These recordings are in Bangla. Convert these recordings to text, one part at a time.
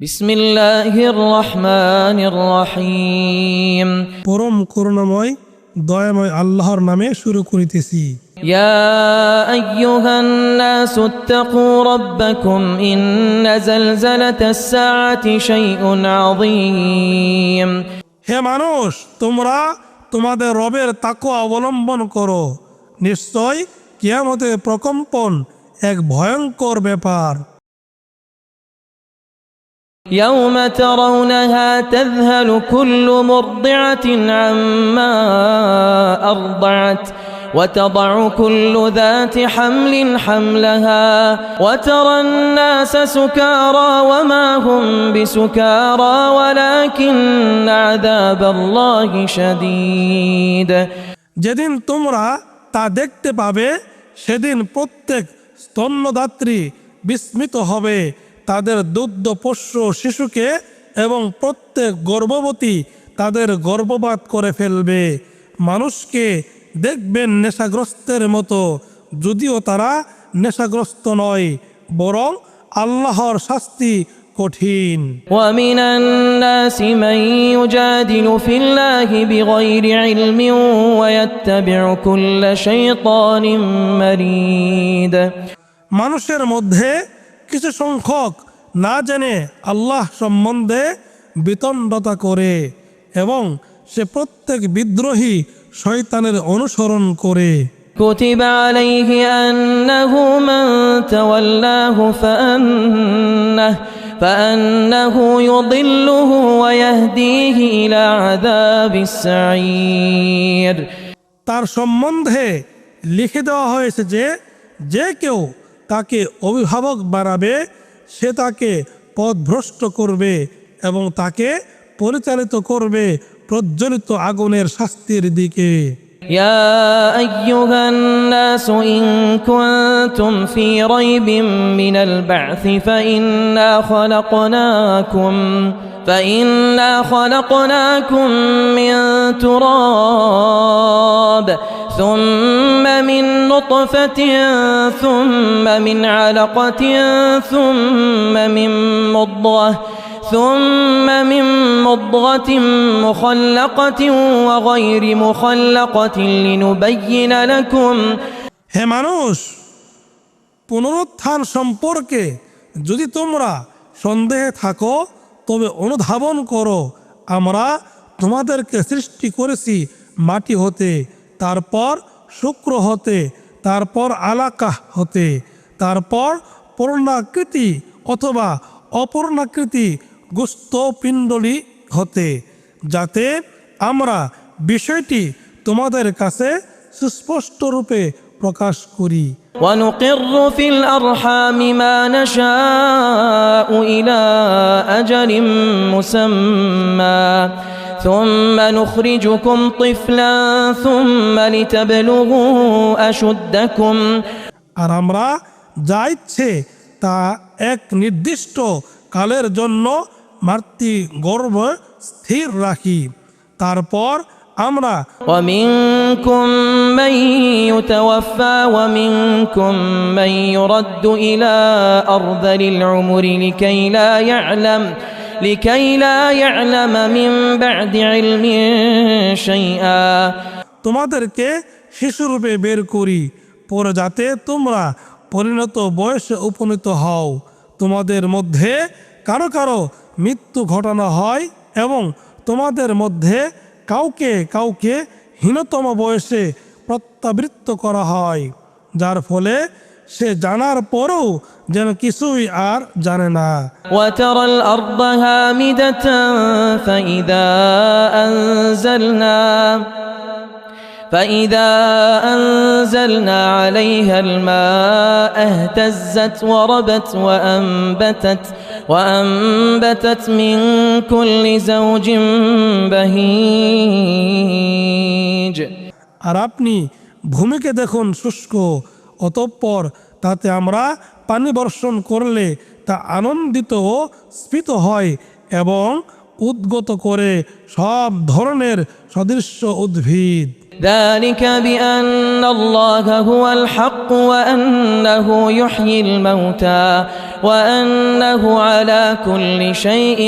بسم الله الرحمن الرحيم পরম করুণাময় দয়াময় আল্লাহর নামে শুরু করিতেছি يا أيها الناس اتقوا ربكم إن زلزلة الساعة شيء عظيم হে মানুষ তোমরা তোমাদের রবের তাকো অবলম্বন করো নিশ্চয় কিয়ামতের প্রকম্পন এক ভয়ঙ্কর ব্যাপার يوم ترونها تذهل كل مرضعة عما أرضعت وتضع كل ذات حمل حملها وترى الناس سكارى وما هم بسكارى ولكن عذاب الله شديد যেদিন তোমরা তা দেখতে পাবে সেদিন প্রত্যেক স্তন্যদাত্রী বিস্মিত হবে তাদের দুগ্ধ পোষ্য শিশুকে এবং প্রত্যেক গর্ভবতী তাদের গর্ভপাত করে ফেলবে মানুষকে দেখবেন নেশাগ্রস্তের মতো যদিও তারা নেশাগ্রস্ত নয় বরং আল্লাহর শাস্তি কঠিন ومن الناس من يجادل في الله بغير علم ويتبع كل شيطان مريد মানুষের মধ্যে কিছু সংখ্যক না জেনে আল্লাহ সম্বন্ধে বিতণ্ডতা করে এবং সে প্রত্যেক বিদ্রোহী শয়তানের অনুসরণ করে كتب عليه أنه من تولاه فأنه فأنه يضله ويهديه إلى عذاب السعير তার সম্বন্ধে লিখে দেওয়া হয়েছে যে যে কেউ তাকে অভিভাবক বানাবে সে তাকে পথভ্রষ্ট করবে এবং তাকে পরিচালিত করবে প্রজ্বলিত আগুনের শাস্তির দিকে يا أيها الناس إن كنتم في ريب من البعث فإنا خلقناكم فإنا خلقناكم من تراب ثم من نطفة ثم من علقة ثم من مضغة ثم من مضغة مخلقة وغير مخلقة لنبين لكم হে মানুষ পুনরুত্থান সম্পর্কে যদি তোমরা সন্দেহে থাকো তবে অনুধাবন করো আমরা তোমাদেরকে সৃষ্টি করেছি মাটি হতে তারপর শুক্র হতে তারপর আলাকা হতে তারপর পূর্ণাকৃতি অথবা অপূর্ণাকৃতি গুস্ত পিণ্ডলি হতে যাতে আমরা বিষয়টি তোমাদের কাছে সুস্পষ্ট রূপে প্রকাশ করি ونقر في الأرحام ما نشاء إلى أجل مسمى ثم نخرجكم طفلا ثم لتبلغوا أشدكم আর আমরা যা ইচ্ছে তা এক নির্দিষ্ট কালের জন্য মাতৃ গর্ভ স্থির রাখি তারপর আমরা ومنكم من يتوفى ومنكم من يرد إلى أرذل العمر لكي لا يعلم لكي لا يعلم من بعد علم شيئا তোমাদেরকে শিশুরূপে বের করি পরে যাতে তোমরা পরিণত বয়সে উপনীত হও তোমাদের মধ্যে কারো কারো মৃত্যু ঘটানো হয় এবং তোমাদের মধ্যে কাউকে কাউকে হীনতম বয়সে প্রত্যাবৃত্ত করা হয় যার ফলে সে জানার পরেও যেন কিছুই আর জানে না وترى الأرض هامدة فإذا أنزلنا فإذا أنزلنا عليها الماء اهتزت وربت وأنبتت وأنبتت من كل زوج بهيج আর আপনি ভূমিকে দেখুন শুষ্ক অতঃপর তাতে আমরা পানি বর্ষণ করলে তা আনন্দিত ও স্ফীত হয় এবং উদ্গত করে সব ধরনের সদৃশ্য উদ্ভিদ ذلك بأن الله هو الحق وأنه يحيي الموتى وأنه على كل شيء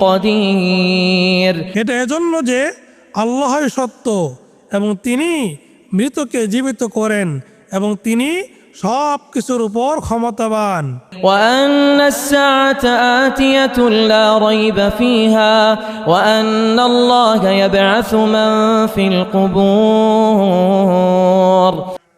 قدير এটা এজন্য যে আল্লাহই সত্য এবং তিনি মৃতকে জীবিত করেন এবং তিনি সব কিছুর উপর ক্ষমতাবান।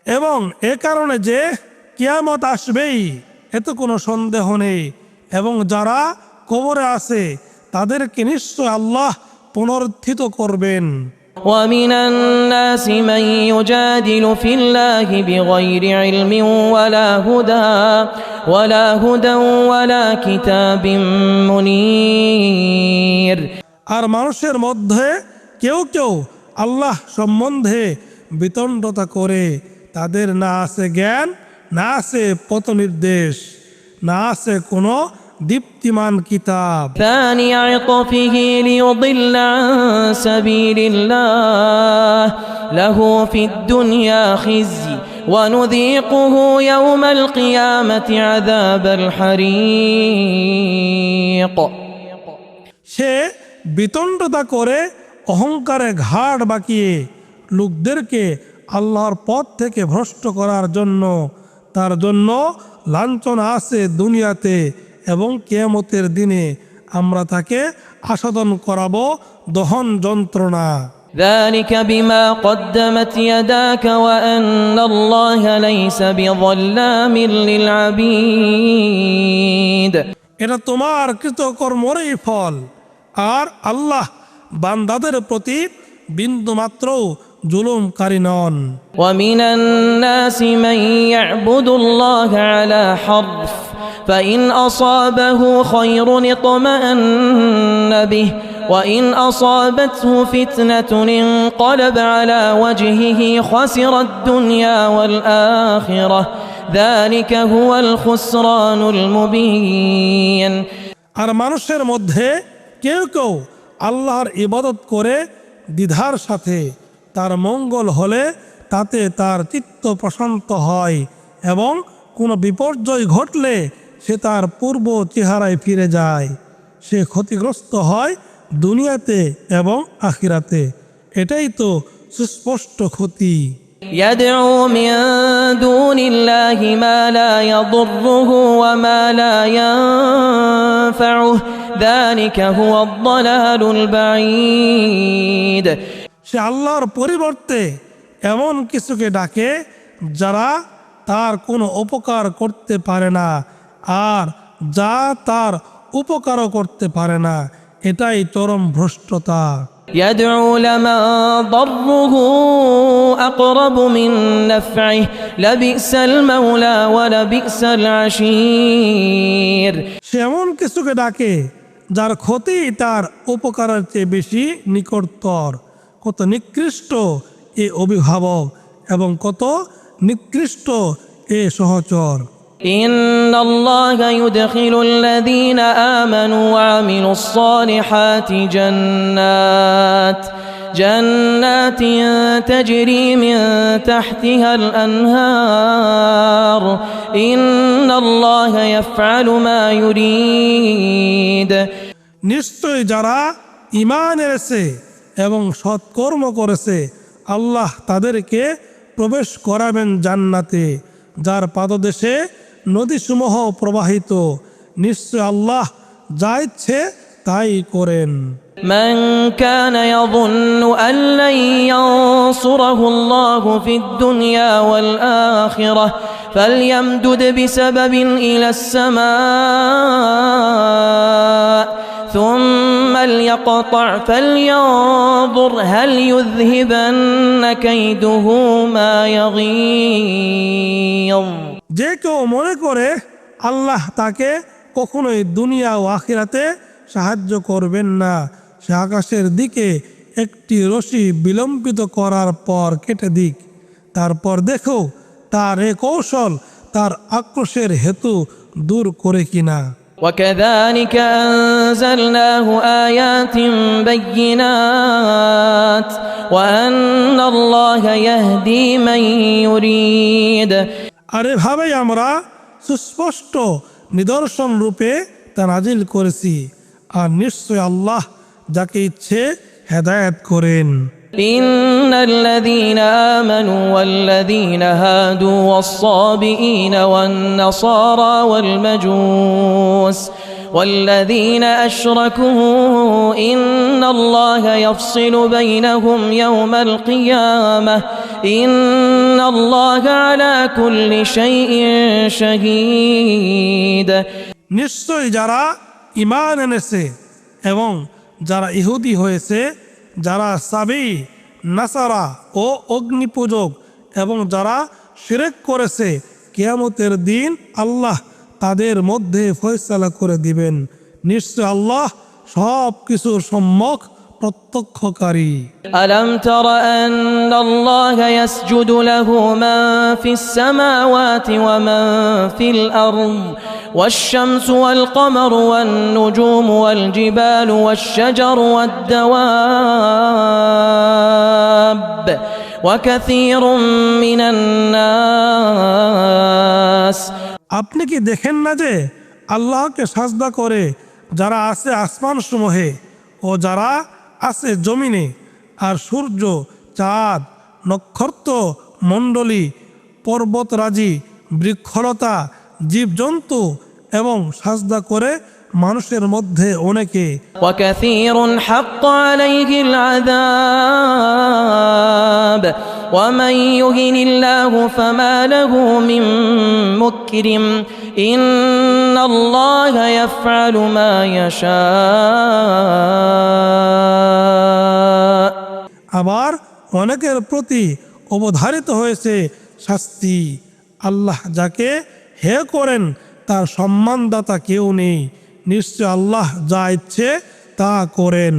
এবং এ কারণে যে কিয়ামত আসবেই এতে কোনো সন্দেহ নেই। এবং যারা কবরে আছে তাদেরকে নিশ্চয় আল্লাহ পুনরুত্থিত করবেন। ومن الناس من يجادل في الله بغير علم ولا هدى ولا هدى ولا كتاب منير আর মানুষের মধ্যে কেউ কেউ আল্লাহ সম্বন্ধে বিতণ্ডতা করে তাদের না আছে জ্ঞান না আছে পথ নির্দেশ না আছে কোনো দীপ্তিমান কিতাব ثاني عطفه ليضل عن سبيل الله له في الدنيا خزي ونذيقه يوم القيامة عذاب الحريق সে বিতণ্ডতা করে অহংকারে ঘাড় বাঁকিয়ে লোকদেরকে আল্লাহর পথ থেকে ভ্রষ্ট করার জন্য তার জন্য লাঞ্ছনা আছে দুনিয়াতে এবং কেয়ামতের দিনে আমরা তাকে আসাদন করাবো দহন যন্ত্রণা ذلك بما قدمت يداك وأن الله ليس بظلام للعبيد এটা তোমার কৃতকর্মরই ফল আর আল্লাহ বান্দাদের প্রতি বিন্দুমাত্রও জুলুমকারী নন ومن الناس من يعبد الله على حرف فإن أصابه خير اطمأن به وإن أصابته فتنة انقلب على وجهه خسر الدنيا والآخرة ذلك هو الخسران المبين আর মানুষের মধ্যে কেউ কেউ আল্লাহর ইবাদত করে দ্বিধার সাথে তার মঙ্গল হলে তাতে তার চিত্ত প্রশান্ত হয় এবং কোনো বিপর্যয় ঘটলে সে তার পূর্ব চেহারায় ফিরে যায় সে ক্ষতিগ্রস্ত হয় দুনিয়াতে এবং আখিরাতে এটাই তো সুস্পষ্ট ক্ষতি يدعو من دون الله ما لا يضره وما لا ينفعه ذلك هو الضلال البعيد সে আল্লাহর পরিবর্তে এমন কিছুকে ডাকে যারা তার কোনো উপকার করতে পারে না আর যা তার উপকারও করতে পারে না এটাই চরম ভ্রষ্টতা يدعو لمن ضره أقرب من نفعه لبئس المولى ولبئس العشير সে এমন কিছুকে ডাকে যার ক্ষতি তার উপকারের চেয়ে বেশি নিকটতর কত নিকৃষ্ট এ অভিভাবক এবং কত নিকৃষ্ট এ সহচর إن الله يدخل الذين آمنوا وعملوا الصالحات جنات جنات تجري من تحتها الأنهار إن الله يفعل ما يريد নিশ্চয় যারা ইমান এনেছে এবং সৎকর্ম করেছে আল্লাহ তাদেরকে প্রবেশ করাবেন জান্নাতে যার পাদদেশে নদীসমূহ প্রবাহিত নিশ্চয় আল্লাহ যা ইচ্ছে তাই করেন من كان يظن أن لن ينصره الله في الدنيا والآخرة فليمدد بسبب إلى السماء ثم ليقطع فلينظر هل يذهبن كيده ما يغيظ যে কেউ মনে করে আল্লাহ তাকে কখনোই দুনিয়া ও আখিরাতে সাহায্য করবেন না সে আকাশের দিকে একটি রশি বিলম্বিত করার পর কেটে দিক তারপর দেখো তার এ কৌশল তার আক্রোশের হেতু দূর করে কিনা وكذلك أنزلناه آيات بينات وأن الله يهدي من يريد আর এভাবেই আমরা সুস্পষ্ট নিদর্শন রূপে তা নাজিল করেছি আর নিশ্চয় আল্লাহ যাকে ইচ্ছে হেদায়েত করেন إن الذين آمنوا والذين هادوا والصابئين والنصارى والمجوس والذين أشركوا إن الله يفصل بينهم يوم القيامة إن الله على كل شيء شهيد নিশ্চয় যারা ইমান এনেছে এবং যারা ইহুদি হয়েছে যারা সাবি নাসারা ও অগ্নিপূজক এবং যারা শিরেক করেছে কেয়ামতের দিন আল্লাহ তাদের মধ্যে ফয়সালা করে দিবেন নিশ্চয় আল্লাহ সব কিছুর সম্মুখ প্রত্যক্ষকারী ألم تر أن الله يسجد له من في السماوات ومن في الأرض والشمس والقمر والنجوم والجبال والشجر والدواب وكثير من الناس আপনি কি দেখেন না যে আল্লাহকে সাজদা করে যারা আছে আসমান সমূহে ও যারা আছে জমিনে আর সূর্য চাঁদ নক্ষত্র মণ্ডলী পর্বতরাজি বৃক্ষলতা জীবজন্তু এবং সাজদা করে মানুষের মধ্যে অনেকে وكثير حق عليه العذاب ومن يهن الله فما له من مكرم إن الله يفعل ما يشاء আবার অনেকের প্রতি অবধারিত হয়েছে শাস্তি আল্লাহ যাকে হে করেন তার সম্মানদাতা কেউ নেই নিশ্চয় আল্লাহ যা ইচ্ছে তা করেন